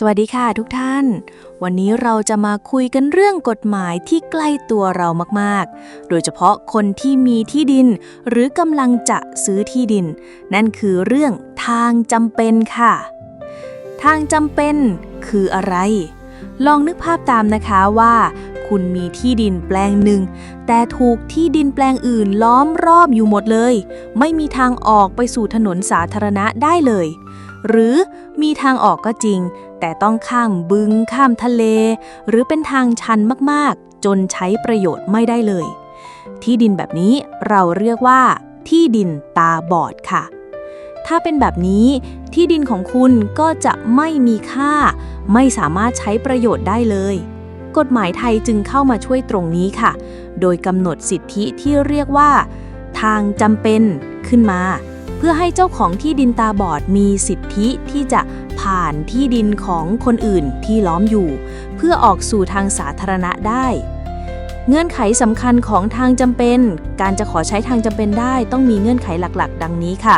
สวัสดีค่ะทุกท่าน วันนี้เราจะมาคุยกันเรื่องกฎหมายที่ใกล้ตัวเรามากๆ โดยเฉพาะคนที่มีที่ดิน หรือกำลังจะซื้อที่ดิน นั่นคือเรื่องทางจำเป็นค่ะ ทางจำเป็นคืออะไร ลองนึกภาพตามนะคะว่า คุณมีที่ดินแปลงหนึ่ง แต่ถูกที่ดินแปลงอื่นล้อมรอบอยู่หมดเลย ไม่มีทางออกไปสู่ถนนสาธารณะได้เลย หรือมีทางออกก็จริง แต่ต้องข้ามบึงข้ามทะเล หรือเป็นทางชันมากๆ จนใช้ประโยชน์ไม่ได้เลย ที่ดินแบบนี้เราเรียกว่า ที่ดินตาบอดค่ะ ถ้าเป็นแบบนี้ที่ดินของคุณก็จะไม่มีค่า ไม่สามารถใช้ประโยชน์ได้เลย กฎหมายไทยจึงเข้ามาช่วยตรงนี้ค่ะ โดยกำหนดสิทธิที่เรียกว่า ทางจำเป็นขึ้นมา เพื่อให้เจ้าของที่ดินตาบอดมีสิทธิที่จะผ่านที่ดินของคนอื่นที่ล้อมอยู่ เพื่อออกสู่ทางสาธารณะได้ เงื่อนไขสำคัญของทางจำเป็น การจะขอใช้ทางจำเป็นได้ ต้องมีเงื่อนไขหลักๆ ดังนี้ค่ะ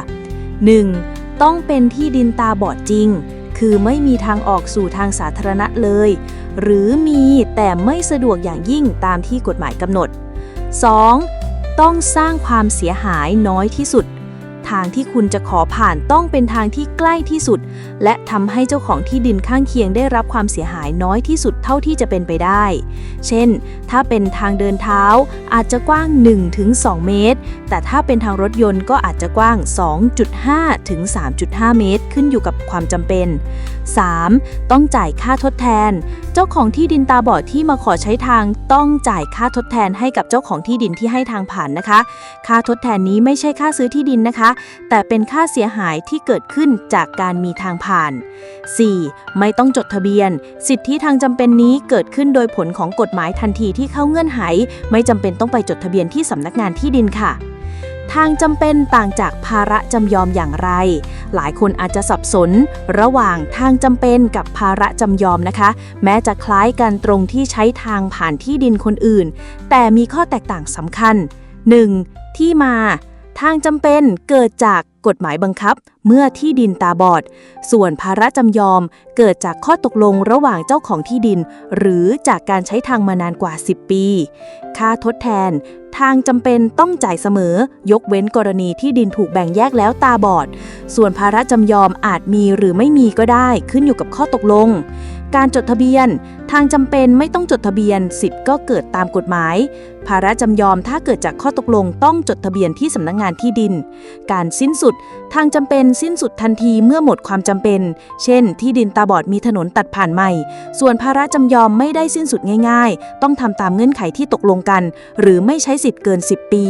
1. ต้องเป็นที่ดินตาบอดจริง คือไม่มีทางออกสู่ทางสาธารณะเลย หรือมีแต่ไม่สะดวกอย่างยิ่งตามที่กฎหมายกำหนด 2. ต้องสร้างความเสียหายน้อยที่สุด ทางที่คุณจะขอผ่านต้องเป็นทางที่ใกล้ที่สุด และทำให้เจ้าของที่ดินข้างเคียงได้รับความเสียหายน้อยที่สุดเท่าที่จะเป็นไปได้ เช่น ถ้าเป็นทางเดินเท้าอาจจะกว้าง 1-2 เมตร แต่ถ้าเป็นทางรถยนต์ก็อาจจะกว้าง 2.5ถึง3.5 เมตร ขึ้นอยู่กับความจำเป็น 3. ต้องจ่ายค่าทดแทน เจ้าของที่ดินตาบอดที่มาขอใช้ทางต้องจ่ายค่าทดแทนให้กับเจ้าของที่ดินที่ให้ทางผ่านนะคะ ค่าทดแทนนี้ไม่ใช่ค่าซื้อที่ดินนะคะ แต่เป็นค่าเสียหายที่เกิดขึ้นจากการมีทางผ่าน 4. ไม่ต้องจดทะเบียน สิทธิทางจำเป็นนี้เกิดขึ้นโดยผลของกฎหมายทันทีที่เข้าเงื่อนไข ไม่จำเป็นต้องไปจดทะเบียนที่สำนักงานที่ดินค่ะ ทางจำเป็นต่างจากภาระจำยอมอย่างไร หลายคนอาจจะสับสน ระหว่างทางจำเป็นกับภาระจำยอมนะคะ แม้จะคล้ายกันตรงที่ใช้ทางผ่านที่ดินคนอื่น แต่มีข้อแตกต่างสำคัญ 1. ที่มา ทางจำเป็นเกิดจากกฎหมายบังคับเมื่อที่ดินตาบอด ส่วนภาระจำยอมเกิดจากข้อตกลงระหว่างเจ้าของที่ดิน หรือจากการใช้ทางมานานกว่า 10 ปี ค่าทดแทน ทางจำเป็นต้องจ่ายเสมอ ยกเว้นกรณีที่ดินถูกแบ่งแยกแล้วตาบอด ส่วนภาระจำยอมอาจมีหรือไม่มีก็ได้ขึ้นอยู่กับข้อตกลง การจดทะเบียน ทางจำเป็นไม่ต้องจดทะเบียน สิทธิ์ก็เกิดตามกฎหมาย ภาระจำยอมถ้าเกิดจากข้อตกลงต้องจดทะเบียนที่สำนักงงานที่ดิน การสิ้นสุด ทางจำเป็นสิ้นสุดทันทีเมื่อหมดความจำเป็น เช่น ที่ดินตาบอดมีถนนตัดผ่านใหม่ ส่วนภาระจำยอมไม่ได้สิ้นสุดง่าย ๆ ต้องทำตามเงื่อนไขที่ตกลงกัน หรือไม่ใช้สิทธิ์เกิน 10 ปี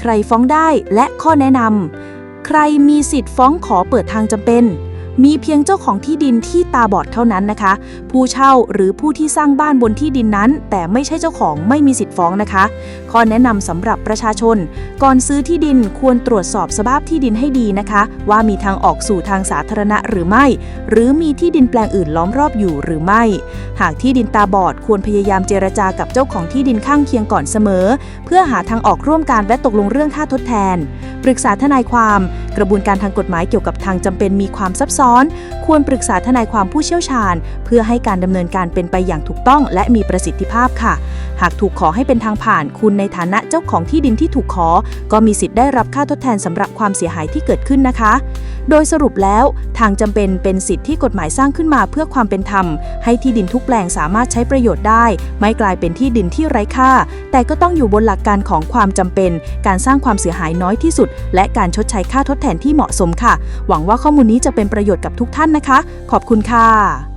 ใครฟ้องได้และข้อแนะนำใครมีสิทธิ์ฟ้องขอเปิดทางจำเป็น มีเพียงเจ้าของที่ดินที่ตาบอดเท่านั้นนะคะ ผู้เช่าหรือผู้ที่สร้างบ้านบนที่ดินนั้น แต่ไม่ใช่เจ้าของไม่มีสิทธิ์ฟ้องนะคะ ข้อแนะนำสำหรับประชาชน ก่อนซื้อที่ดินควรตรวจสอบสภาพที่ดินให้ดีนะคะ ว่ามีทางออกสู่ทางสาธารณะหรือไม่ หรือมีที่ดินแปลงอื่นล้อมรอบอยู่หรือไม่ หากที่ดินตาบอดควรพยายามเจรจากับเจ้าของที่ดินข้างเคียงก่อนเสมอ เพื่อหาทางออกร่วมกันและตกลงเรื่องค่าทดแทน ปรึกษาทนายความ กระบวนการทางกฎหมายเกี่ยวกับทางจำเป็นมีความซับซ้อน ควรปรึกษาทนายความผู้เชี่ยวชาญ เพื่อให้การดำเนินการเป็นไปอย่างถูกต้อง และมีประสิทธิภาพค่ะ หากถูกขอให้เป็นทางผ่านคุณในฐานะเจ้าของที่ดินที่ถูกขอ ก็มีสิทธิ์ได้รับค่าทดแทนสำหรับความเสียหายที่เกิดขึ้นนะคะ โดยสรุปแล้วทางจำเป็นเป็นสิทธิที่กฎหมายสร้างขึ้นมาเพื่อความเป็นธรรม ให้ที่ดินทุกแปลงสามารถใช้ประโยชน์ได้ ไม่กลายเป็นที่ดินที่ไร้ค่า แต่ก็ต้องอยู่บนหลักการของความจำเป็น การสร้างความเสียหายน้อยที่สุด และการชดใช้ค่าทดแทนนที่เหมาะสมค่ะ หวังว่าข้อมูลนี้จะเป็นประโยชน์กับทุกท่านนะคะ ขอบคุณค่ะ